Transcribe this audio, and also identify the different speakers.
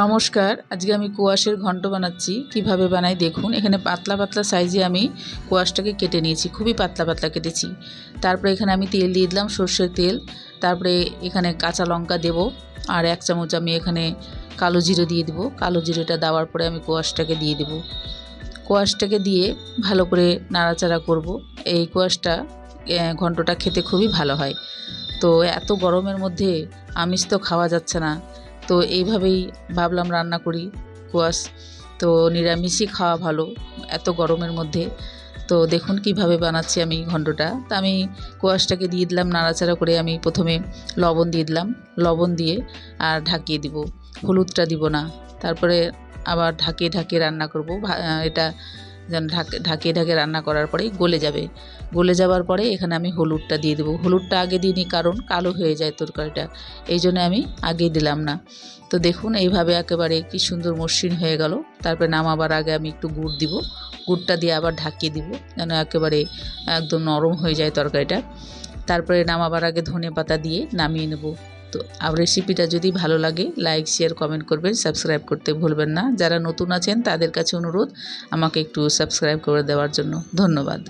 Speaker 1: নমস্কার, আজকে আমি কোয়াশের ঘন্ট বানাচ্ছি। কীভাবে বানাই দেখুন, এখানে পাতলা পাতলা সাইজে আমি কোয়াশটাকে কেটে নিয়েছি, খুবই পাতলা পাতলা কেটেছি। তারপরে এখানে আমি তেল দিয়ে দিলাম, সর্ষের তেল। তারপরে এখানে কাঁচা লঙ্কা দেব, আর এক চামচ আমি এখানে কালো জিরে দিয়ে দেবো। কালো জিরেটা দেওয়ার পরে আমি কোয়াশটাকে দিয়ে দেবো। কোয়াশটাকে দিয়ে ভালো করে নাড়াচাড়া করব। এই কোয়াশটা ঘন্টটা খেতে খুবই ভালো হয়। তো এত গরমের মধ্যে আমিষ তো খাওয়া যাচ্ছে না। তো এইভাবেই ভাবলাম রান্না করি কোয়াশ। তো নিরামিষই খাওয়া ভালো এত গরমের মধ্যে। তো দেখুন কীভাবে বানাচ্ছি আমি ঘন্টটা তা আমি কোয়াশটাকে দিয়ে দিলাম, নাড়াচাড়া করে আমি প্রথমে লবণ দিয়ে দিলাম। লবণ দিয়ে আর ঢাকিয়ে দিব, হলুদটা দিব না। তারপরে আবার ঢাকিয়ে ঢাকিয়ে রান্না করব। এটা যেন ঢাকে ঢাকিয়ে ঢাকিয়ে রান্না করার পরেই গলে যাবে। গলে যাওয়ার পরে এখানে আমি হলুদটা দিয়ে দেবো। হলুদটা আগে দিইনি, কারণ কালো হয়ে যায় তরকারিটা। এই জন্য আমি আগেই দিলাম না। তো দেখুন, এইভাবে একেবারে কি সুন্দর মসৃণ হয়ে গেল। তারপরে নামাবার আগে আমি একটু গুড় দিব। গুড়টা দিয়ে আবার ঢাকিয়ে দিব, যেন একেবারে একদম নরম হয়ে যায় তরকারিটা। তারপরে নামাবার আগে ধনে পাতা দিয়ে নামিয়ে নেব। তো আর রেসিপিটা যদি ভালো লাগে লাইক শেয়ার কমেন্ট করবেন সাবস্ক্রাইব করতে ভুলবেন না। যারা নতুন আছেন, তাদের কাছে অনুরোধ, আমাকে একটু সাবস্ক্রাইব করে দেওয়ার জন্য। ধন্যবাদ।